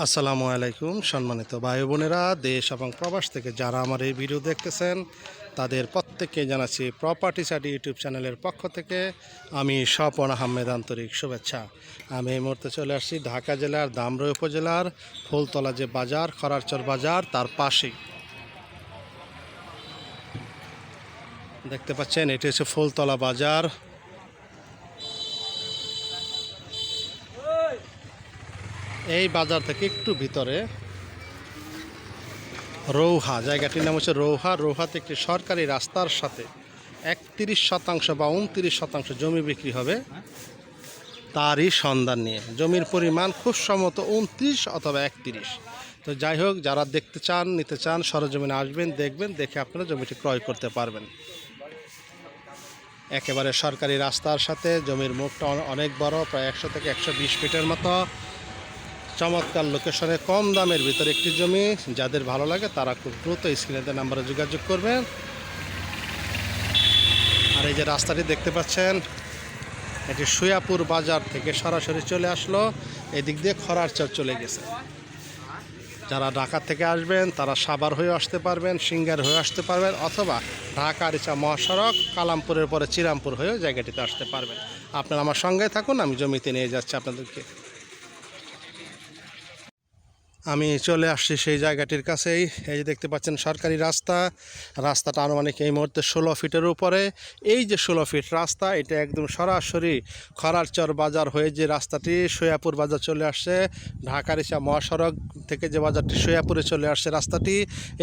আসসালামু আলাইকুম, সম্মানিত ভাই বোনেরা, দেশ এবং প্রবাস থেকে যারা আমার এই ভিডিও দেখতেছেন, তাদের প্রত্যেককে জানাচ্ছি প্রপার্টি সাইড ইউটিউব চ্যানেলের পক্ষ থেকে আমি স্বপন আহমেদ আন্তরিক শুভেচ্ছা। আমি এই মুহূর্তে চলে আসছি ঢাকা জেলার দামরই উপজেলার ফুলতলা যে বাজার খরারচর বাজার, তার পাশেই। দেখতে পাচ্ছেন, এটি হচ্ছে ফুলতলা বাজার। এই বাজার থেকে একটু ভিতরে। রৌহা, জায়গাটির নাম হচ্ছে রৌহা। রৌহাতে একটি সরকারি রাস্তার সাথে একত্রিশ শতাংশ বা উনত্রিশ শতাংশ জমি বিক্রি হবে তারই সন্ধান নিয়ে। জমির পরিমাণ খুব সম্ভবত উনত্রিশ অথবা একত্রিশ। তো যাই হোক, যারা দেখতে চান, নিতে চান, সরজমিনে আসবেন, দেখবেন, দেখে আপনারা জমিটি ক্রয় করতে পারবেন। একেবারে সরকারি রাস্তার সাথে জমির মুখটা অনেক বড়, প্রায় একশো থেকে একশো বিশ ফিটের মতো। চমৎকার লোকেশনে কম দামের ভিতরে একটি জমি। যাদের ভালো লাগে তারা খুব দ্রুত স্ক্রিনেতে নাম্বারে যোগাযোগ করবেন। আর এই যে রাস্তাটি দেখতে পাচ্ছেন, এটি সুয়াপুর বাজার থেকে সরাসরি চলে আসলো। এদিক দিয়ে খরারচর চলে গেছে। যারা ঢাকা থেকে আসবেন, তারা সাবার হয়ে আসতে পারবেন, সিঙ্গার হয়ে আসতে পারবেন, অথবা ঢাকা আরিচা মহাসড়ক, কালামপুরের পরে চিরামপুর হয়েও জায়গাটিতে আসতে পারবেন। আপনারা আমার সঙ্গে থাকুন, আমি জমিতে নিয়ে যাচ্ছি আপনাদেরকে। আমি চলে আসছি সেই জায়গাটির কাছেই। এই যে দেখতে পাচ্ছেন সরকারি রাস্তা। রাস্তাটা আনুমানিক এই মুহূর্তে ষোলো ফিটের উপরে। এই যে ষোলো ফিট রাস্তা, এটা একদম সরাসরি খরারচর বাজার হয়ে যে রাস্তাটি সৈয়াপুর বাজার চলে আসছে। ঢাকার ইসা মহাসড়ক থেকে যে বাজারটি সৈয়াপুরে চলে আসছে রাস্তাটি,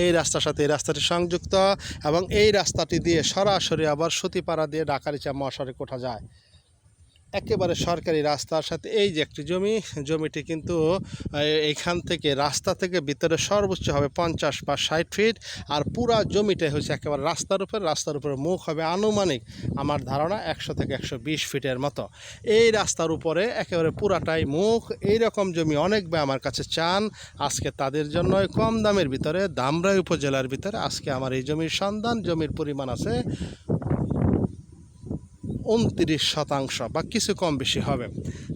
এই রাস্তার সাথে এই রাস্তাটি সংযুক্ত এবং এই রাস্তাটি দিয়ে সরাসরি আবার সুতিপাড়া দিয়ে ঢাকার ইসা মহাসড়ক ওঠা যায়। একেবারে সরকারি রাস্তার সাথে, এই যে একটি জমি, জমিটি কিন্তু এইখান থেকে রাস্তা থেকে ভিতরে সর্বোচ্চ হবে পঞ্চাশ বা ষাট ফিট, আর পুরা জমিটাই হচ্ছে একেবারে রাস্তার উপর, রাস্তার উপরে মুখ হবে আনুমানিক আমার ধারণা একশো থেকে একশো বিশ ফিটের মতো। এই রাস্তার উপরে একেবারে পুরাটাই মুখ এই রকম জমি অনেক ভাই আমার কাছে চান। আজকে তাদের জন্য কম দামের ভিতরে, দামরাই উপজেলার ভিতরে আজকে আমার এই জমির সন্ধান, জমির পরিমাণ আছে উনত্রিশ শতাংশ বা কিছু কম বেশি হবে।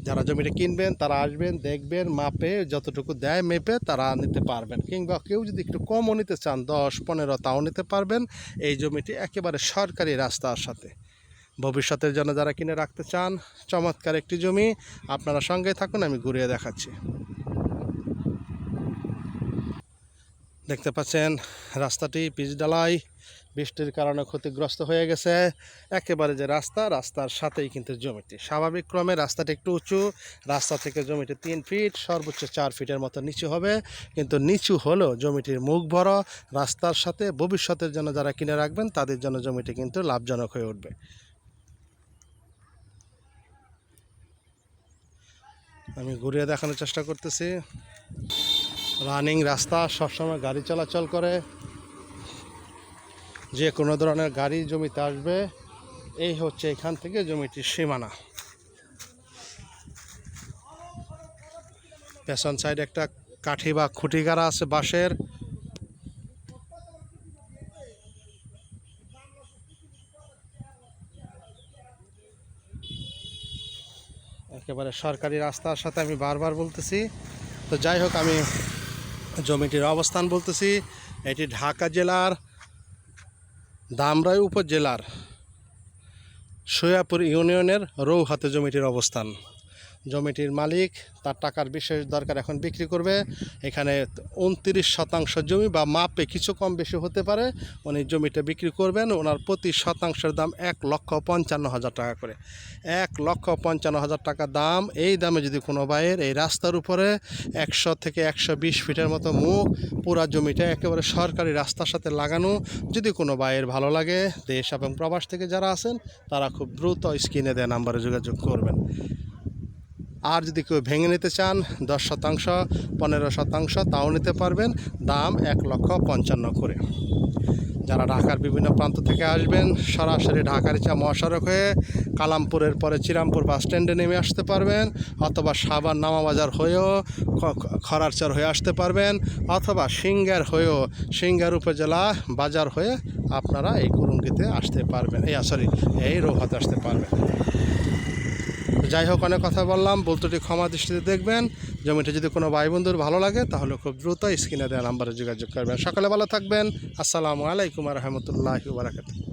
যারা জমিটা কিনবেন, তারা আসবেন, দেখবেন, মাপে যতটুকু দেয়, মেপে তারা নিতে পারবেন। কিংবা কেউ যদি একটু কমও নিতে চান, দশ, পনেরো, তাও নিতে পারবেন। এই জমিটি একেবারে সরকারি রাস্তার সাথে। ভবিষ্যতের জন্য যারা কিনে রাখতে চান, চমৎকার একটি জমি। আপনারা সঙ্গে থাকুন, আমি ঘুরিয়ে দেখাচ্ছি। দেখতে পাচ্ছেন, রাস্তাটি পিচ ডালাই বৃষ্টির কারণে ক্ষতিগ্রস্ত হয়ে গেছে। একেবারে যে রাস্তা, রাস্তার সাথেই কিন্তু জমিটি। স্বাভাবিক ক্রমে রাস্তাটি একটু উঁচু, রাস্তা থেকে জমিটি তিন ফিট, সর্বোচ্চ চার ফিটের মতো নিচু হবে। কিন্তু নিচু হলেও জমিটির মুখ বড় রাস্তার সাথে ভবিষ্যতের জন্য যারা কিনে রাখবেন, তাদের জন্য জমিটি কিন্তু লাভজনক হয়ে উঠবে। আমি ঘুরিয়ে দেখানোর চেষ্টা করতেছি। রানিং রাস্তা, সবসময় গাড়ি চলাচল করে। যে কোনো ধরনের গাড়ি জমিতে আসবে, এই হচ্ছে এখান থেকে জমিটির সীমানা। পেছন সাইড একটা কাঠি বা খুঁটি গাড়া আছে বাঁশের। একেবারে সরকারি রাস্তার সাথে আমি বারবার বলতেছি। তো যাই হোক, আমি জমিটির অবস্থান বলতেছি এটি ঢাকা জেলার দামরাই উপজেলার সৈয়াপুর ইউনিয়নের রৌহাতে জমিটির অবস্থান। জমিটির মালিক, তার টাকার বিশেষ দরকার এখন বিক্রি করবে। এখানে উনত্রিশ শতাংশ জমি বা মাপে কিছু কম বেশি হতে পারে। উনি জমিটা বিক্রি করবেন, ওনার প্রতি শতাংশের দাম এক লক্ষ পঞ্চান্ন হাজার টাকা করে। এক লক্ষ পঞ্চান্ন হাজার টাকা দাম, এই দামে যদি কোনো ভাইয়ের এই রাস্তার উপরে একশো থেকে একশো বিশ ফিটের মতো মুখ, পুরা জমিটা একেবারে সরকারি রাস্তার সাথে লাগানো, যদি কোনো ভাইয়ের ভালো লাগে, দেশ এবং প্রবাস থেকে যারা আছেন, তারা খুব দ্রুত স্ক্রিনে দেওয়া নাম্বারে যোগাযোগ করবেন। আর যদি কেউ ভেঙে নিতে চান, দশ শতাংশ, পনেরো শতাংশ, তাও নিতে পারবেন। দাম এক লক্ষ পঞ্চান্ন করে। যারা ঢাকার বিভিন্ন প্রান্ত থেকে আসবেন, সরাসরি ঢাকার ইচ্ছা মহাসড়ক হয়ে কালামপুরের পরে চিরামপুর বাস স্ট্যান্ডে নেমে আসতে পারবেন অথবা সাবার নামাবাজার হয়েও খরারচর হয়ে আসতে পারবেন অথবা সিঙ্গার হয়েও সিঙ্গার উপজেলা বাজার হয়ে আপনারা এই কুরুঙ্গিতে আসতে পারবেন। এই সরি এই রৌহাতে আসতে পারবেন। যাই হোক, অনেক কথা বললাম। বলতুটি ক্ষমা দৃষ্টিতে দেখবেন। জমিটা যদি কোনো ভাই বন্ধুর ভালো লাগে, তাহলে খুব দ্রুত স্ক্রিনে দেওয়া নাম্বারে যোগাযোগ করবেন। সকালে ভালো থাকবেন। আসসালামু আলাইকুম রহমতুল্লাহ বারাকাতু